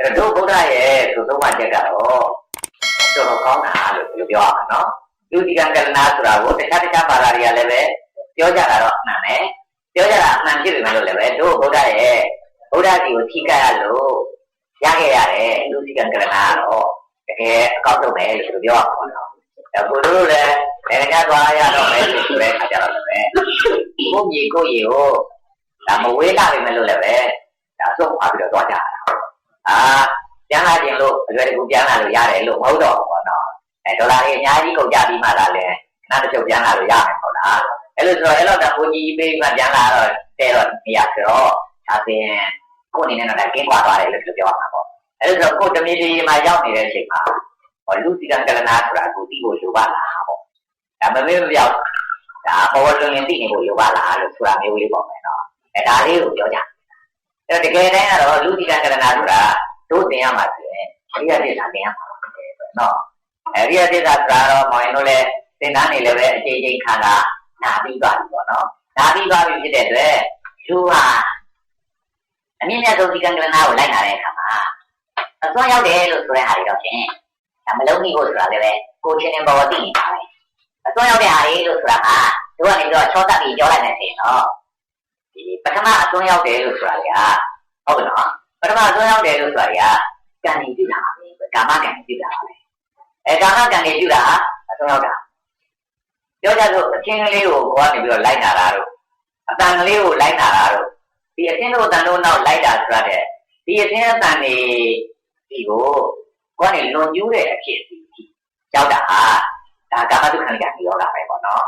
အဲ့တော့ဒုဗုဒ္ဓရဲ့ဆိုသုံးပါချက်ကတော့တော်တော်ကောင်းတာလို့ပြောရမှာနော်လူဒီကံကလနာဆိုတာကိုတခြားတခြားဘာသာတွေကလည်းပဲပြောကြတာတော့အမှန်ပဲပြောကြတာအမှန်ဖြစ်ပေမဲ့လို့လည်းပဲဒုဗုဒ္ဓရဲ့ဗုဒ္ဓစီကိုထိခိုက်ရလို့ရခဲ့ရတယ်လူဒီကံကလနာကတော့တကယ်အကောက်ဆုံးပဲလို့ပြောရမှာပေါ့နော်အဲဘုတို့လည်းနိုင်ငံသွားရတော့မယ်ဆိုတဲ့အခါကျတော့လည်းပဲကိုကြီးကိုကြီးကိုဒါမဝေးလာပြီမဲ့လို့လည်းပဲဒါဆုံးသွားပြီးတော့သွားကြတာ အာပြန်လာခြင်းလို့အရွယ်တကူပြန်လာလို့ရတယ်လို့မဟုတ်တော့ဘူးပေါ့နော်အဲဒေါ်လာတွေအများကြီးကုန်ကြပြီးမှလာလဲခဏတစ်ချုပ်ပြန်လာလို့ရမယ်ဟုတ်လားအဲ့လိုဆိုတော့အဲ့တော့ဒါကိုကြီးပေးမှပြန်လာတော့တဲတော့နေရာဆိုတော့ဒါပင်ကိုအနေနဲ့တော့ကင်းကွာသွားတယ်လို့ပြောရမှာပေါ့အဲ့လိုဆိုကိုတမီဒီမှာရောက်နေတဲ့အချိန်မှာဟောလူစီကံကလနာဆိုတာကိုသိဖို့လိုပါလားပေါ့ဒါမမေ့မပြောက်ဒါပေါ်လွင်ရင်သိနေဖို့လိုပါလားလို့ဆိုတာမျိုးလေးပေါ့မယ်နော်အဲဒါလေးကိုပြောကြ အဲ့တော့တကယ်တမ်းကတော့လူစီကံကလနာဆိုတာတို့သင်ရမှာဆိုရင်အရိယတိသာသင်ရမှာပဲနော်အရိယတိသာဆိုတာတော့မောင်ရင်တို့လည်းသင်တန်းနေလည်းပဲအချိန်ချင်းခံတာနာပြီးပါပြီပေါ့နော်နာပြီးပါပြီဖြစ်တဲ့အတွက်လူဟာအမြင့်မြတ်ဆုံးဒီကံကလနာကိုလိုက်လာတဲ့အခါမှာအစွမ်းရောက်တယ်လို့ဆိုတဲ့ဟာတွေတော့ဖြင့်ဒါမလုံးမိဖို့ဆိုတာလည်းပဲကိုချင်းနေပေါ်သိနေတာပဲအစွမ်းရောက်တဲ့ဟာတွေလို့ဆိုတာကတို့ကနေပြီးတော့ချောတတ်ပြီးပြောလိုက်နေတယ်နော် ဒီပထမအစွမ်းရောက်တယ်လို့ဆိုတာကဟုတ်ကဲ့နော်ပထမအစွမ်းရောက်တယ်လို့ဆိုတာကကံနေပြုတာပဲကာမကံနေပြုတာပဲအဲကာမကံနေပြုတာအစွမ်းရောက်တာပြောကြဆိုအချင်းကလေးကိုကိုကနေပြီးတော့လိုက်နာတာတို့အတန်ကလေးကိုလိုက်နာတာတို့ဒီအချင်းတို့အတန်တို့နောက်လိုက်တာဆိုတာတဲ့ဒီအချင်းအတန်နေဒီကိုကိုကနေလွန်ကျူးတဲ့အဖြစ်ဒီရောက်တာဟာဒါကာမတုခဏိကံယောဂပဲပေါ့နော်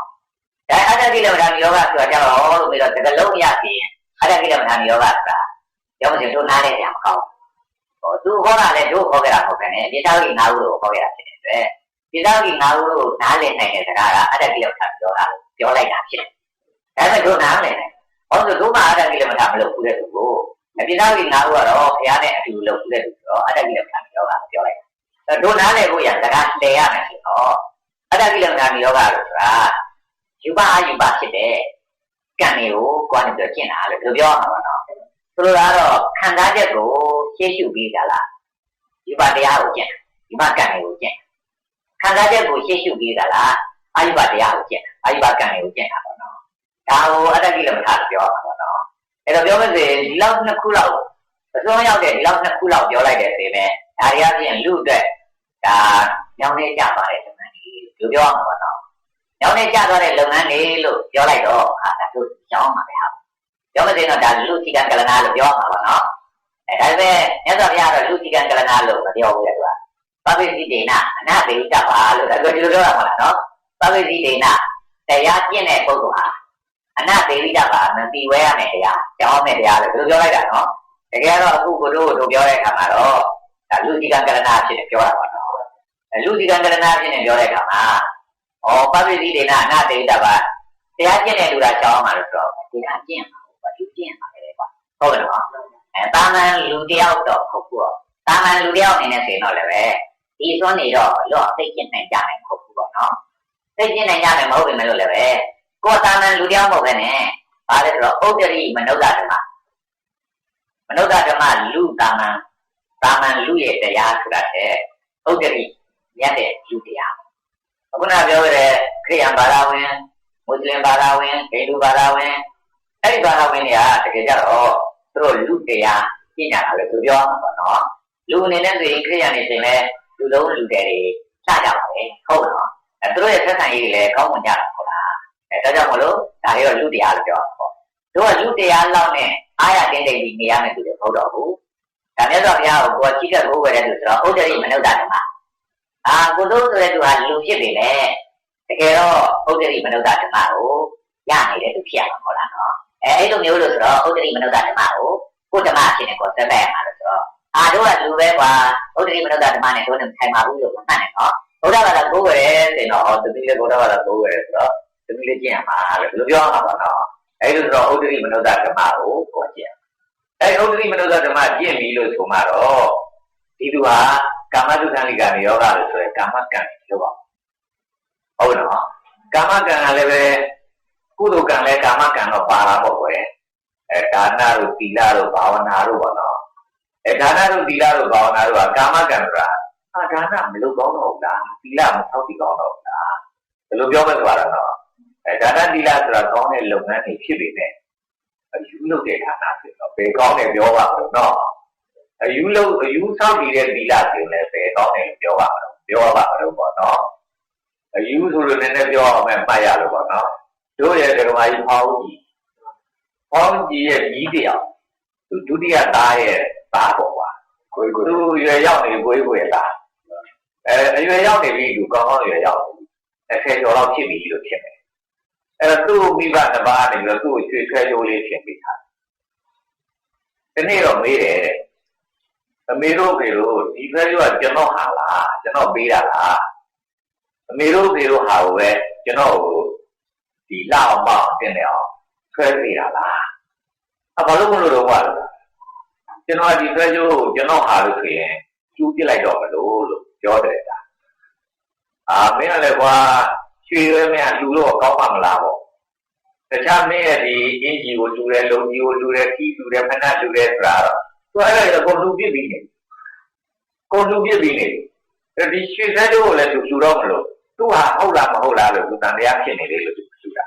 ဒါအတ္တကိလမထာယောဂဆိုတာကြတော့လို့ပြီးတော့တကလုံးရပြီးအတ္တကိလမထာယောဂဆိုတာရောမစင်တို့နားလဲကြမကောင်းဟောသူဟောတာလဲတို့ဟောခဲ့တာဟုတ်တယ်နဲ့ဒီသားကြီးငါးဦးလို့ဟောခဲ့တာဖြစ်တဲ့အတွက်ဒီသားကြီးငါးဦးလို့နားလည်နိုင်တဲ့စကားကအတ္တကိလမထာပြောတာပြောလိုက်တာဖြစ်တယ်ဒါပေမဲ့တို့နားလည်နိုင်ဟောဆိုတို့ကအတ္တကိလမထာမလုပ်ဘူးတဲ့သူကိုဒီသားကြီးငါးဦးကတော့ဘုရားနဲ့အတူလုပ်ဘူးတဲ့သူဆိုတော့အတ္တကိလမထာပြောတာပြောလိုက်တာတို့နားလည်ဖို့ရစကားလည်ရမယ်ဆိုတော့အတ္တကိလမထာယောဂလို့ဆိုတာ ယူပါအယူပါဖြစ်တဲ့ကံတွေကိုကိုယ်ကနေပြောကျင့်တာလို့ပြောရမှာပါနော်ဆိုလိုတာကတော့ခံစားချက်ကိုရှေ့ရှုပြီးကြလားယူပါတရားကိုကျင့်ယူပါကံတွေကိုကျင့်ခံစားချက်ကိုရှေ့ရှုပြီးကြလားအာယူပါတရားကိုကျင့်အာယူပါကံတွေကိုကျင့်တာပေါ့နော်ဒါကိုအတ္တကိလမထာပြောရမှာပေါ့နော်အဲ့တော့ပြောမစေဒီလောက်နှစ်ခုလောက်အစွန်းရောက်တဲ့ဒီလောက်နှစ်ခုလောက်ပြောလိုက်တယ်ဆိုရင်ဒါတွေအပြင်လူအတွက်ဒါညောင်းနေကြပါတယ်ဒီလိုပြောရမှာပေါ့နော် ညောင်းနေကြသွားတဲ့လုပ်ငန်းတွေလို့ပြောလိုက်တော့ဟာဒါတို့ရှောင်းမှာပဲဟာပြောမစင်တော့ဒါလူစီကံကလနာလို့ပြောမှာပေါ့နော်အဲဒါပေမဲ့မြတ်စွာဘုရားကတော့လူစီကံကလနာလို့မပြောဘူးလေသူကပပိစိတေနအနာဘေတပါလို့ဒါပြောဒီလိုပြောတာမဟုတ်လားနော်ပပိစိတေနတရားကျင့်တဲ့ပုဂ္ဂိုလ်ဟာအနာဘေတပါမပြီးဝဲရမယ်တရားကြောင်းမယ်တရားလို့ဒီလိုပြောလိုက်တာနော်တကယ်တော့အခုကိုတို့တို့ပြောတဲ့အခါမှာတော့ဒါလူစီကံကလနာဖြစ်တယ်ပြောတာပါနော်လူစီကံကလနာဖြစ်နေပြောတဲ့အခါမှာ ဩပပိစိတေနအနာဘေတပါတရားကျင့်တဲ့လူကကြောင်းမှာလို့ဆိုတော့တရားကျင့်မှာဘာလို့ကျင့်မှာလဲကွာဟုတ်တယ်နော်အဲတာမန်လူတယောက်တော့ဟုတ်ဘူးတာမန်လူတယောက်အနေနဲ့ဆိုရင်တော့လည်းပဲဒီစွန်းနေတော့လော့သိကျင့်နိုင်ကြနိုင်မဟုတ်ဘူးပေါ့နော်သိကျင့်နိုင်ကြမယ်မဟုတ်ပေမဲ့လို့လည်းပဲကိုယ်တာမန်လူတယောက်မဟုတ်ပဲနဲ့ဘာလဲဆိုတော့ဥဒ္ဒရိမနုဿဓမ္မမနုဿဓမ္မလူတာမန်တာမန်လူရဲ့တရားဆိုတာတဲ့ဥဒ္ဒရိမြတ်တဲ့လူတရား အခုနပြောခဲ့တဲ့ခရိယံဘာသာဝင်မွတ်စလင်ဘာသာဝင်ဟိန္ဒူဘာသာဝင်အဲ့ဒီဘာသာဝင်တွေကတကယ်ကြတော့သူတို့လူတရားပြညာတာလေသူပြောမှာပေါ့နော်လူအနေနဲ့ဆိုရင်ခရိယံနေချိန်လဲလူလုံးလူတွေတွေချကြပါပဲဟုတ်လားအဲသူတို့ရဲ့ဆက်ဆံရေးတွေလည်းကောင်းမွန်ကြတာဟုတ်လားအဲဒါကြောင့်မလို့ဒါတွေတော့လူတရားလို့ပြောတာပေါ့တို့ကလူတရားလောက်နဲ့အားရတင်းတိမ်ပြီးနေရမယ်သူတွေမဟုတ်တော့ဘူးဒါမြတ်စွာဘုရားကိုကိုယ်ကြီးကဘိုးဝယ်တဲ့သူဆိုတော့ဥဒ္ဒရိမနုဿဓမ္မ အာကိုတို့ဆိုတဲ့သူဟာလူဖြစ်နေတယ်တကယ်တော့ဥဒ္ဒရိမနုဿဓမ္မကိုရနေတဲ့သူဖြစ်ရမှာဟုတ်လားနော်အဲအဲ့လိုမျိုးလို့ဆိုတော့ဥဒ္ဒရိမနုဿဓမ္မကိုကိုဓမ္မဖြစ်နေကိုသက်သက်ရမှာလို့ဆိုတော့အာတို့ကလူပဲကွာဥဒ္ဒရိမနုဿဓမ္မနဲ့တို့နဲ့ထိုင်မှာဘူးလို့မှတ်တယ်နော်ဘုရားဘာသာကိုယ်ဝယ်ဆိုတော့ဟောတတိလည်းဘုရားဘာသာကိုယ်ဝယ်ဆိုတော့တတိလည်းကျင့်ရမှာလို့ပြောရမှာပါနော်အဲ့လိုဆိုတော့ဥဒ္ဒရိမနုဿဓမ္မကိုကိုကျင့်အဲ့ဥဒ္ဒရိမနုဿဓမ္မကျင့်ပြီလို့ဆိုမှတော့ဒီသူဟာ ကာမတုခန္ဓိကနေယောဂလို့ဆိုရယ်ကာမကံလို့ပါဟုတ်နော်ကာမကံကလည်းပဲကုသိုလ်ကံလည်းကာမကံတော့ပါတာပေါ့ကွယ်အဲဒါနတို့သီလတို့ဘာဝနာတို့ပေါ့နော်အဲဒါနတို့သီလတို့ဘာဝနာတို့ကကာမကံဆိုတာဟာဒါနမလုပ်ကောင်းတော့ဘူးလားသီလမဆောက်တည်ကောင်းတော့ဘူးလားဘယ်လိုပြောမလဲဆိုတာတော့အဲဒါနသီလဆိုတာကောင်းတဲ့လုပ်ငန်းတွေဖြစ်ပေမဲ့အယူလုပ်တဲ့ဌာနဆိုတော့ဘယ်ကောင်းတယ်ပြောပါမလို့နော် အယူလုပ်အယူဆောက်တည်တဲ့သီလဆိုရင်လည်းဘယ်ကောင်းတယ်လို့ပြောပါမလို့ပြောပါမလို့ပေါ့နော်အယူဆိုလို့လည်းနည်းနည်းပြောအောင်မဲ့မှတ်ရလို့ပေါ့နော်တို့ရဲ့ဓမ္မကြီးဖောင်းကြီးဖောင်းကြီးရဲ့ကြီးတရားသူဒုတိယသားရဲ့သားပေါ့ကွာကိုယ်ကိုယ်သူရွယ်ရောက်နေကိုယ်ကိုယ်သားအဲအရွယ်ရောက်နေပြီသူကောင်းကောင်းရွယ်ရောက်အဆယ်ကျော်လောက်ဖြစ်ပြီလို့ဖြစ်တယ်အဲတော့သူ့မိဘတစ်ပါးနေပြီးတော့သူ့ကိုရွှေဆွဲကြိုးလေးဖြစ်ပြီးသားဒီနေ့တော့မေးတယ်တဲ့ အမေတို့ကေတို့ဒီဖက်ရောကျွန်တော်ဟာလားကျွန်တော်ပေးတာလားအမေတို့ကေတို့ဟာကိုပဲကျွန်တော်ကိုဒီလောက်အောင်မအောင်တင်နေအောင်ဆွဲပေးတာလားအဘာလို့မလို့တော့ကွာကျွန်တော်ဒီဖက်ရောကျွန်တော်ဟာလို့ဆိုရင်ကျူးပြလိုက်တော့မလို့လို့ပြောတယ်ကအာမင်းကလည်းကွာရွှေရဲမင်းလူလို့ကောင်းပါမလားပေါ့တခြားမင်းရဲ့ဒီအင်ဂျီကိုလူတယ်လုံကြီးကိုလူတယ်ခီးလူတယ်ဖဏလူတယ်ဆိုတာတော့ သူအဲ့ဒါကိုလူပြစ်ပြီးနေကိုလူပြစ်ပြီးနေဒီရွှေစဲတို့ကိုလည်းလူလူတော့မလို့သူဟာဟုတ်လားမဟုတ်လားလို့သူတန်တရားဖြစ်နေလေလို့သူလူတာ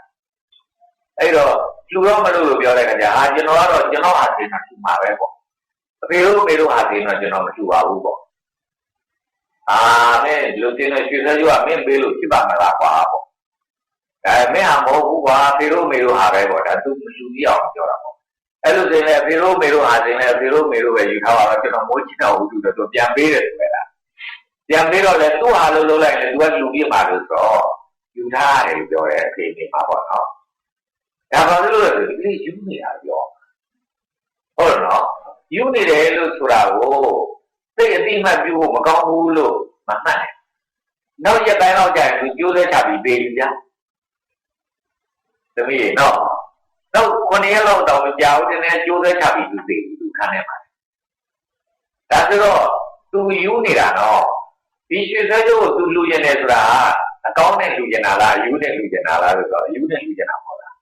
အဲ့တော့လူတော့မလို့လို့ပြောတဲ့ခါကျဟာကျွန်တော်ကတော့ကျွန်တော်ဟာတင်တာသူမှာပဲပေါ့အဖေတို့အမေတို့ဟာတင်တော့ကျွန်တော်မလူပါဘူးပေါ့အာမင်းလူတင်တဲ့ရွှေစဲတို့ကမင်းပေးလို့ဖြစ်ပါမလားကွာပေါ့အဲမင်းဟာမဟုတ်ဘူးကွာဖေတို့မေတို့ဟာပဲပေါ့ဒါသူမလူပြအောင်ပြောတာပေါ့ အဲ့လိုဆိုရင်ဖေတို့မေတို့ဟာတင်လဲဖေတို့မေတို့ပဲယူထားပါတော့ကျွန်တော်မိုးချစ်တော်ဟုတ်တူတော့ပြန်ပေးတယ်ဆိုပဲလားပြန်ပေးတော့လေသူ့ဟာလို့လုပ်လိုက်လေသူကလူပြပါလို့ဆိုတော့ယူထားတယ်လို့ပြောတယ်အဖေနေမှာပေါ့နော်ဒါပါလို့လဲဒီယူနေတာပြောဟုတ်နော်ယူနေတယ်လို့ဆိုတာကိုသိအတိမှတ်ပြုဖို့မကောင်းဘူးလို့မမှတ်နဲ့နောက်ရက်တိုင်းတော့ကြာရင်သူကျိုးသက်ချပြီးပေးပြီဗျာသမီးရေနော်တော့ ခုနှစ်ရက်လောက်တောင်မကြာဘူးတနေ့ကျိုးသက်ချပြီးသူသိပြီသူခံနေပါဒါဆိုတော့သူယူနေတာနော်ဒီရွှေစဲကျိုးကိုသူလူကျင်တယ်ဆိုတာအကောင်းနဲ့လူကျင်တာလားယူနဲ့လူကျင်တာလားဆိုတော့ယူနဲ့လူကျင်တာပေါ့လား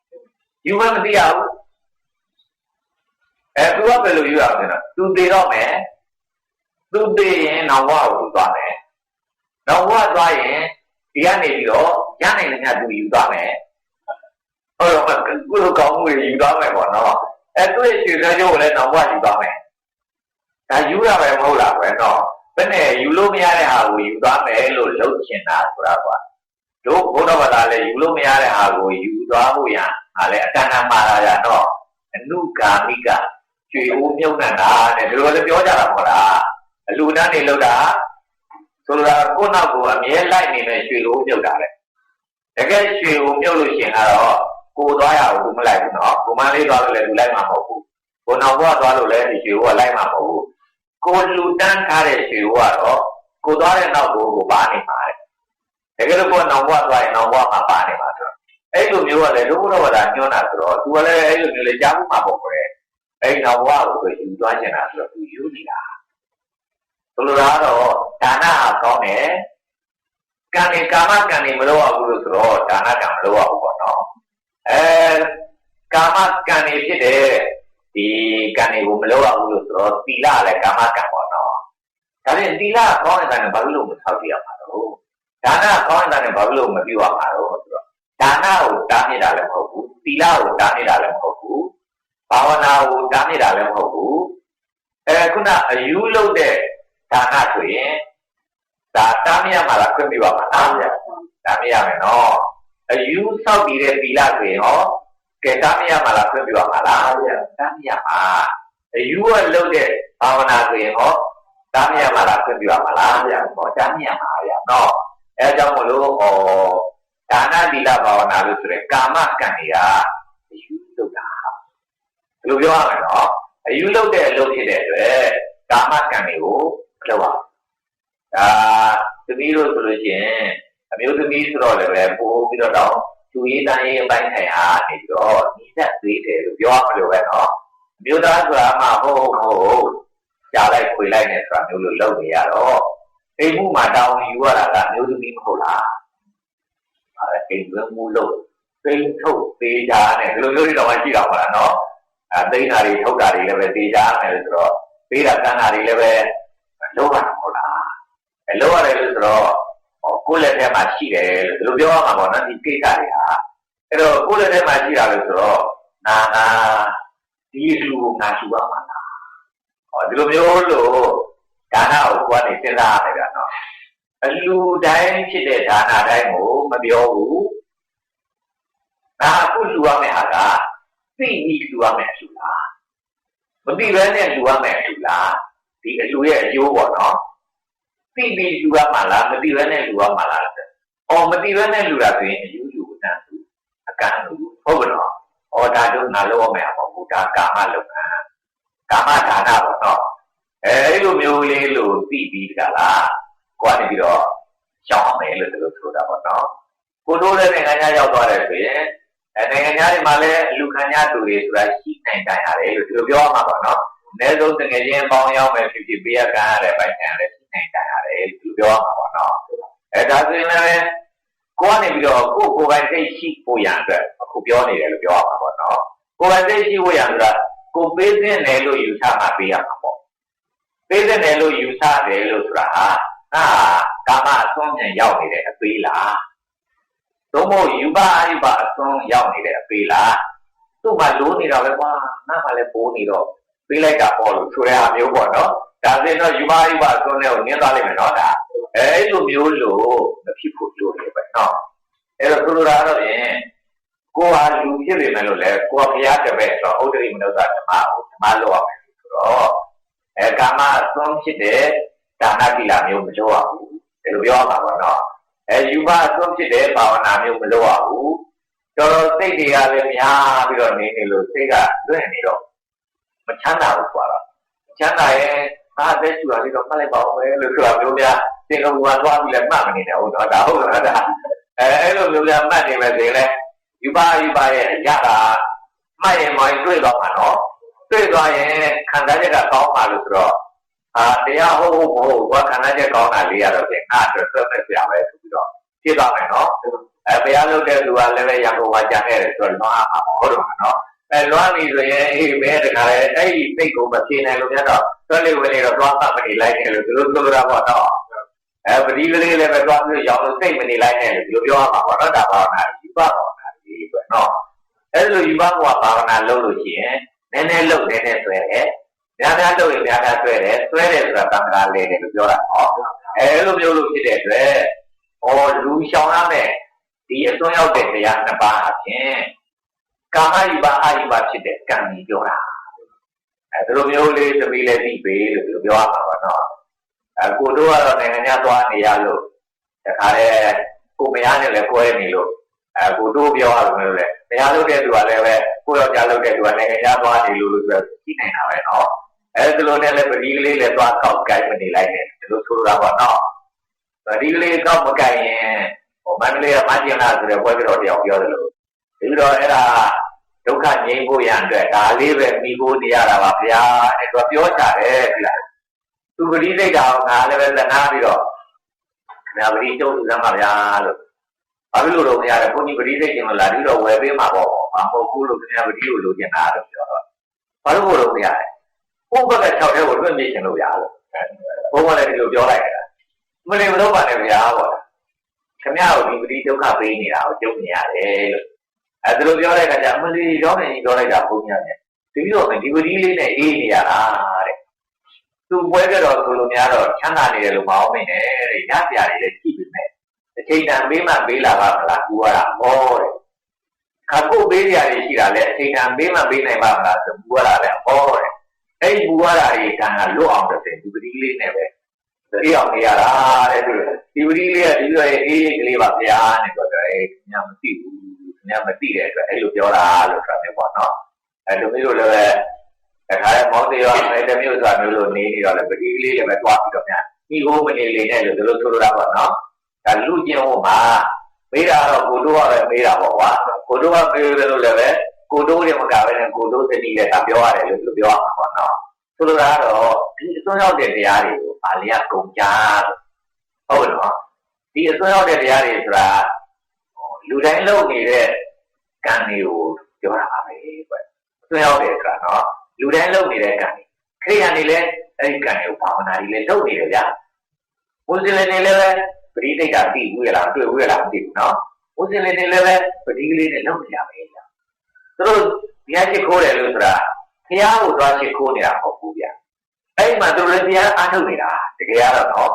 ယူမမသိရဘူးအဲသူကဘယ်လိုယူရအောင်လဲနော်သူသိတော့မယ်သူသိရင်နောက်ဘဝကိုသူသွားမယ်နောက်ဘဝသွားရင်ဒီကနေပြီးတော့ရနိုင်တဲ့ညသူယူသွားမယ် ဟုတ်တော့ကုလိုကောင်းမှုတွေယူသွားမယ်ပေါ့နော်အဲသူ့ရဲ့ရွှေစဲကျိုးကိုလည်းနောက်ဘဝယူသွားမယ်ဒါယူရမယ်မဟုတ်လားကွယ်နော်ဘယ်နဲ့ယူလို့မရတဲ့ဟာကိုယူသွားမယ်လို့လုပ်ချင်တာဆိုတာကွာတို့ဘုရားဘာသာလည်းယူလို့မရတဲ့ဟာကိုယူသွားဖို့ရဟာလည်းအတဏ္ဍမာရာရတော့အနုကာမိကကျွေဦးမြုပ်နှံတာတဲ့ဒီလိုလည်းပြောကြတာမဟုတ်လားအလူတန်းနေလို့တာဆိုလိုတာကိုယ့်နောက်ကိုအမြဲလိုက်နေတဲ့ရွှေဦးမြုပ်တာလေတကယ်ရွှေဦးမြုပ်လို့ရှင်ကတော့ ကိုသွားရအောင်ကိုမလိုက်ဘူးနော်ကိုမလေးသွားလို့လည်းသူလိုက်မှာမဟုတ်ဘူးကိုနောက်ဘွားသွားလို့လည်းဒီရွှေဦးကလိုက်မှာမဟုတ်ဘူးကိုလူတန်းထားတဲ့ရွှေဦးကတော့ကိုသွားတဲ့နောက်ကိုကိုပါနေမှာတဲ့တကယ်လို့ကိုနောက်ဘွားသွားရင်နောက်ဘွားမှာပါနေမှာဆိုတော့အဲ့လိုမျိုးကလည်းဒုက္ခတော့တာညွှန်းတာဆိုတော့ तू ကလည်းအဲ့လိုမျိုးလေကြားမှုမှာပေါ့ကွယ်အဲ့နောက်ဘွားကိုသူယူသွားချင်တာဆိုတော့ तू ယူနေတာဆိုလိုတာကတော့ဒါနဟာကောင်းတယ်ကံနေကာမကံနေမလို့ရဘူးလို့ဆိုတော့ဒါနကံမလို့ရဘူးပေါ့နော် အဲကာမကံနေဖြစ်တယ်ဒီကံတွေကိုမလို့ရဘူးလို့ဆိုတော့သီလလည်းကာမကံပေါ့နော်ဒါပြင်သီလကောင်းတဲ့ကံနဲ့ဘာလို့မဆောက်ပြရမှာတော့ဒါနကောင်းတဲ့ကံနဲ့ဘာလို့မပြုရမှာတော့ဆိုတော့ဒါနကိုတားနေတာလည်းမဟုတ်ဘူးသီလကိုတားနေတာလည်းမဟုတ်ဘူးဘာဝနာကိုတားနေတာလည်းမဟုတ်ဘူးအဲခုနအယူလုပ်တဲ့ဒါနဆိုရင်ဒါတားမရမှာလားခွင့်ပြုပါမှာလားဗျာတားမရမယ်နော် အယူဆောက်တည်တဲ့သီလဆိုရင်ဟောကဲတားမရမှာလားခွင့်ပြုပါမှာလားဗျာတားမရမှာအယူကလုပ်တဲ့ဘာဝနာဆိုရင်ဟောတားမရမှာလားခွင့်ပြုပါမှာလားဗျာဟောတားမရမှာဗျာနော်အဲအကြောင်းမလို့ဟောဒါနသီလဘာဝနာလို့ဆိုရဲကာမကံတွေကအယူလုပ်တာဘယ်လိုပြောရမလဲနော်အယူလုပ်တဲ့အလုပ်ဖြစ်တဲ့အတွက်ကာမကံတွေကိုလုပ်အောင်ဒါသမီးတို့ဆိုလို့ရှိရင် အမျိုးသမီးဆိုတော့လည်းပဲပို့ပြီးတော့တော့သူရေးတိုင်းရေးအပိုင်းဆိုင်ရာနေပြီးတော့ဤသက်သေးတယ်လို့ပြောရမလို့ပဲနော်အမျိုးသားဆိုတာမှဟုတ်ဟုတ်ဟုတ်ကြားလိုက်ခွေလိုက်နေဆိုတာမျိုးလို့လုပ်နေရတော့အိမ်မှုမှာတောင်းယူရတာကအမျိုးသမီးမဟုတ်လားအဲအိမ်ဝဲမှုလို့သိန်းထုတ်သေးကြတယ်ဒီလိုမျိုးတွေတော့ရှိတာပါလားနော်အဲသိန်းဓာတ်တွေထုတ်တာတွေလည်းပဲသေးကြမယ်ဆိုတော့ပေးတာကဏ္ဍတွေလည်းပဲလောရတာဟုတ်လားအဲလောရတယ်လို့ဆိုတော့ဟော ကိုယ့်လက်ထဲမှာရှိတယ်လို့ဒီလိုပြောရမှာပေါ့နော်ဒီကိစ္စတွေဟာအဲ့တော့ကိုယ့်လက်ထဲမှာရှိတာလို့ဆိုတော့နာနာဒီလူကိုငါရှိပါမှာလားဟောဒီလိုမျိုးလို့ဒါနကိုကိုယ်ကနေစဉ်းစားရတယ်ဗျာနော်အလူတိုင်းဖြစ်တဲ့ဒါနတိုင်းကိုမပြောဘူးဒါအခုလူရမယ့်ဟာကသိပြီးလူရမယ့်အလူလားမသိဘဲနဲ့လူရမယ့်အလူလားဒီအလူရဲ့အကျိုးပေါ့နော် သိပြီးလူရမှာလားမသိဘဲနဲ့လူရမှာလားအော်မသိဘဲနဲ့လူတာဆိုရင်အယူယူတန်းသူအကန့်လူဟုတ်ကဲ့နော်အော်ဒါတို့ငါလုပ်ရမယ်ပေါ့ဘူးဒါကာမလုပ်တာကာမဒါနပေါ့နော်အဲအဲ့လိုမျိုးလေးလို့သိပြီးတကလားကိုကနေပြီးတော့ရှောင်းအောင်မယ်လို့သူတို့ဆိုတာပေါ့နော်ကိုတို့လည်းနိုင်ငံခြားရောက်သွားတယ်ဆိုရင်အဲနိုင်ငံခြားတွေမှာလည်းလူခံရသူတွေဆိုတာရှိနိုင်ကြရတယ်လို့သူတို့ပြောမှာပေါ့နော်အနည်းဆုံးတကယ်ချင်းပေါင်းရောက်မယ်ဖြစ်ဖြစ်ပေးရကန်ရတဲ့ပိုင်းခြားလည်းရှိ နိုင်ကြရတယ်လို့သူပြောမှာပေါ့နော်အဲဒါဆိုရင်လည်းကိုကနေပြီးတော့ကိုကိုယ်ပိုင်စိတ်ရှိဖို့ရန်အတွက်အခုပြောနေတယ်လို့ပြောရမှာပေါ့နော်ကိုယ်ပိုင်စိတ်ရှိဖို့ရန်ဆိုတာကိုပေးသင့်တယ်လို့ယူဆမှပေးရမှာပေါ့ပေးသင့်တယ်လို့ယူဆတယ်လို့ဆိုတာဟာအာကာမအစွန်းမြန်ရောက်နေတဲ့အပေးလားသို့မဟုတ်ယူပါအယူပါအစွန်းရောက်နေတဲ့အပေးလားသူ့မှာလိုးနေတော့ပဲကွာနားမှာလည်းပိုးနေတော့ပေးလိုက်တာပေါ့လို့ဆိုတဲ့အမျိုးပေါ့နော် ဒါဆိုရင်တော့ယူပါအယူပါအစွန်းနဲ့ကိုနင်းသွားလိမ့်မယ်နော်ဒါအဲလိုမျိုးလို့မဖြစ်ဖို့လိုနေပဲနော်အဲ့တော့ဆိုလိုတာတော့ဖြင့်ကိုဟာလူဖြစ်နေမယ်လို့လဲကိုကဘုရားတပည့်ဆိုတော့ဥဒ္ဒရိမနုဿဓမ္မကိုဓမ္မလောက်အောင်ဆိုတော့အဲကာမအစွန်းဖြစ်တဲ့ဒါနတိလာမျိုးမလုပ်ရဘူးဒီလိုပြောရမှာပေါ့နော်အဲယူဘအစွန်းဖြစ်တဲ့ဘာဝနာမျိုးမလုပ်ရဘူးတော်တော်စိတ်တွေကလည်းများပြီးတော့နေနေလို့စိတ်ကလွင့်နေတော့မချမ်းသာဘူးကွာတော့ချမ်းသာရဲ့ အားသက်ရှူရလေးတော့မှတ်လိုက်ပါဦးမယ်လို့ဆိုတာမျိုးများသင်္ကန်းကသွားပြီးလည်းမှတ်မနေတယ်ဟုတ်တော့ဒါဟုတ်လားဒါအဲအဲ့လိုမျိုးများမှတ်နေမယ်ဆိုရင်လည်းယူဘယူဘရဲ့ရတာမှတ်ရင်မှတွေ့တော့မှာနော်တွေ့သွားရင်ခံစားချက်ကကောင်းပါလို့ဆိုတော့အာတရားဟုတ်ဟုတ်မဟုတ်ဘာခန္ဓာချက်ကောင်းတာလေးရတော့ပြင်ငါအတွက်သက်သက်ပြပဲဆိုပြီးတော့ဖြစ်သွားမယ်နော်အဲဘုရားလုပ်တဲ့လူကလည်းပဲရံပေါ်ဝါကြံခဲ့တယ်ဆိုတော့လွန်အားမှာဟုတ်တော့နော် အဲလွန်ပြီဆိုရင်အေးမဲတခါလေအဲ့ဒီစိတ်ကိုမဖြေနိုင်လို့များတော့သွက်လေးဝင်နေတော့သွားမှတ်မနေလိုက်နဲ့လို့သူတို့ပြောတာပေါ့နော်အဲပတိကလေးလည်းပဲသွားပြီးရောင်းလို့စိတ်မနေလိုက်နဲ့လို့ပြောရမှာပေါ့နော်ဒါပါနာယူပါပါနာဒီပဲနော်အဲ့လိုယူပါကဘာဝနာလုပ်လို့ရှိရင်နည်းနည်းလုပ်နည်းနည်းဆွဲတယ်များများလုပ်ရင်များများဆွဲတယ်ဆွဲတယ်ဆိုတာသံဃာလေးတယ်လို့ပြောတာဟောအဲလိုမျိုးလို့ဖြစ်တဲ့အတွက်ဟောလူရှောင်ရမယ်ဒီအစွန်းရောက်တဲ့တရားနှစ်ပါးအပြင် ကာမယိပါအာယိပါဖြစ်တဲ့ကံကြီးပြောတာအဲလိုမျိုးလေးသမီးလေးသိပေလို့ပြောရမှာပါနော်အဲကိုတို့ကတော့နိုင်ငံခြားသွားနေရလို့တခါလေကိုမရနဲ့လည်းကွဲနေလို့အဲကိုတို့ပြောရလို့လည်းတရားလုပ်တဲ့သူကလည်းပဲကိုယောက်ျားလုပ်တဲ့သူကနိုင်ငံခြားသွားနေလို့လို့ဆိုရှိနေတာပဲနော်အဲဒီလိုနဲ့လည်းပတိကလေးလည်းသွားကောက်ကိုက်မနေလိုက်နဲ့ဒီလိုဆိုလိုတာပေါ့နော်ပတိကလေးကောက်မကိုက်ရင်ဟိုမန္တလေးကမကျင်လာဆိုတဲ့ဘွဲတော်တယောက်ပြောတယ်လို့ ဒီတော့အဲ့ဒါဒုက္ခငြိမ်းဖို့ရန်အတွက်ဒါလေးပဲမိဖို့နေရတာပါဗျာအဲ့တော့ပြောကြတယ်ဒီလားသူပတိစိတ်တော်ငါလည်းပဲလက်နာပြီးတော့ငါပတိကျုံးစမ်းပါဗျာလို့ဘာဖြစ်လို့တော့မရလဲဘုန်းကြီးပတိစိတ်ကျင်လို့လာပြီးတော့ဝယ်ပေးမှာပေါ့မဟုတ်ဘူးလို့ခင်ဗျာပတိကိုလိုချင်တာလို့ပြောတော့ဘာလို့ဘုလို့မရလဲဘုဘက6ထဲကိုလွတ်မြင်ချင်လို့ရလို့ဘုန်းကလည်းဒီလိုပြောလိုက်တာမလင်မလို့ပါနဲ့ဗျာပေါ့ခင်ဗျားကိုဒီပတိဒုက္ခပေးနေတာကိုကြုံနေရတယ်လို့ အဲဒါလိုပြောလိုက်တာကြမလီရောနေပြောလိုက်တာဘုန်းကြီးကဒီလိုပဲဒီပတိလေးနဲ့အေးနေရတာတဲ့သူပွဲကြတော့သူလိုများတော့ချမ်းသာနေတယ်လို့မအောင်မင်းနဲ့တဲ့ရပြရတယ်လည်းကြည့်ပြီမဲ့အချိန်တန်ပေးမှပေးလာပါမလားကူရတာဟောတဲ့ခါကုတ်ပေးကြရရှိတာလေအချိန်တန်ပေးမှပေးနိုင်ပါမလားဆိုကူရတာလည်းဟောတဲ့အဲ့ဒီကူရတာတွေကံကလွတ်အောင်တဲ့ဒီပတိလေးနဲ့ပဲအေးအောင်နေရတာတဲ့ဒီပတိလေးကဒီလိုအေးအေးကလေးပါဗျာတဲ့ပြောတယ်ညမသိဘူး ညမသိတဲ့အတွက်အဲ့လိုပြောတာလို့ဆိုတာမျိုးပေါ့နော်အဲ့လိုမျိုးလည်းပဲအခါရမောင်းသေးရောအဲ့တမျိုးဆိုတာမျိုးလို့နေနေတော့လည်းပတိလေးလည်းပဲတွားပြီးတော့များဒီဟိုးမနေလေနဲ့လို့ဒီလိုဆိုလိုတာပေါ့နော်ဒါလူကျင်ဟိုမှာမေးတာတော့ကိုတို့ကပဲမေးတာပေါ့ကွာကိုတို့ကမေးတယ်လို့လည်းပဲကိုတို့တွေမကပဲနဲ့ကိုတို့သတိနဲ့ဒါပြောရတယ်လို့ပြောရမှာပေါ့နော်ဆိုလိုတာကတော့ဒီအစွန်းရောက်တဲ့တရားတွေကိုပါဠိကကုန်ကြဟုတ်နော်ဒီအစွန်းရောက်တဲ့တရားတွေဆိုတာ လူတိုင်းလုပ်နေတဲ့ကံတွေကိုပြောတာပါပဲကွအစွန်းရောက်တယ်ဆိုတာနော်လူတိုင်းလုပ်နေတဲ့ကံခရိယာနေလည်းအဲ့ဒီကံတွေကိုဘာဝနာတွေလည်းလုပ်နေတယ်ဗျာမွတ်စလင်တွေလည်းပဲပရိသိတ်တာသိဘူးရလားတွေ့ဘူးရလားမသိဘူးနော်မွတ်စလင်တွေလည်းပဲပရိကလေးနဲ့လုပ်နေကြပဲဗျာသူတို့ဘုရားရှိခိုးတယ်လို့ဆိုတာဘုရားကိုသွားရှိခိုးနေတာမဟုတ်ဘူးဗျာအဲ့ဒီမှာသူတို့လည်းဘုရားအားထုတ်နေတာတကယ်ရတော့နော်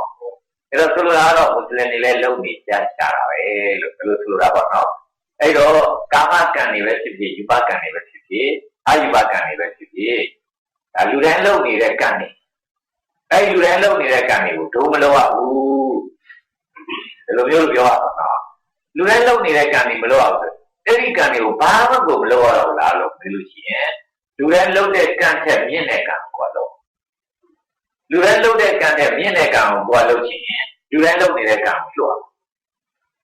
အဲ့တော့ဆိုလိုတာကတော့မွတ်စလင်တွေလည်းလုပ်နေကြတာပဲလို့ဘယ်လိုဆိုလိုတာပေါ့နော်အဲ့တော့ကာမကံတွေပဲဖြစ်ဖြစ်ယူပကံတွေပဲဖြစ်ဖြစ်အာယူပကံတွေပဲဖြစ်ဖြစ်ဒါလူတိုင်းလုပ်နေတဲ့ကံတွေအဲ့ဒီလူတိုင်းလုပ်နေတဲ့ကံတွေကိုဒုမလုပ်ရဘူးဒီလိုမျိုးပြောရအောင်နော်လူတိုင်းလုပ်နေတဲ့ကံတွေမလုပ်ရဘူးအဲ့ဒီကံတွေကိုဘာမှကိုမလုပ်ရတော့လားလို့ပြောလို့ရှိရင်လူတိုင်းလုပ်တဲ့ကံထက်မြင့်တဲ့ကံကိုတော့ လူတိုင်းလုပ်တဲ့ကံထက်မြင့်တဲ့ကံကိုကိုယ်လုပ်ချင်ရင်လူတိုင်းလုပ်နေတဲ့ကံကိုလွတ်အောင်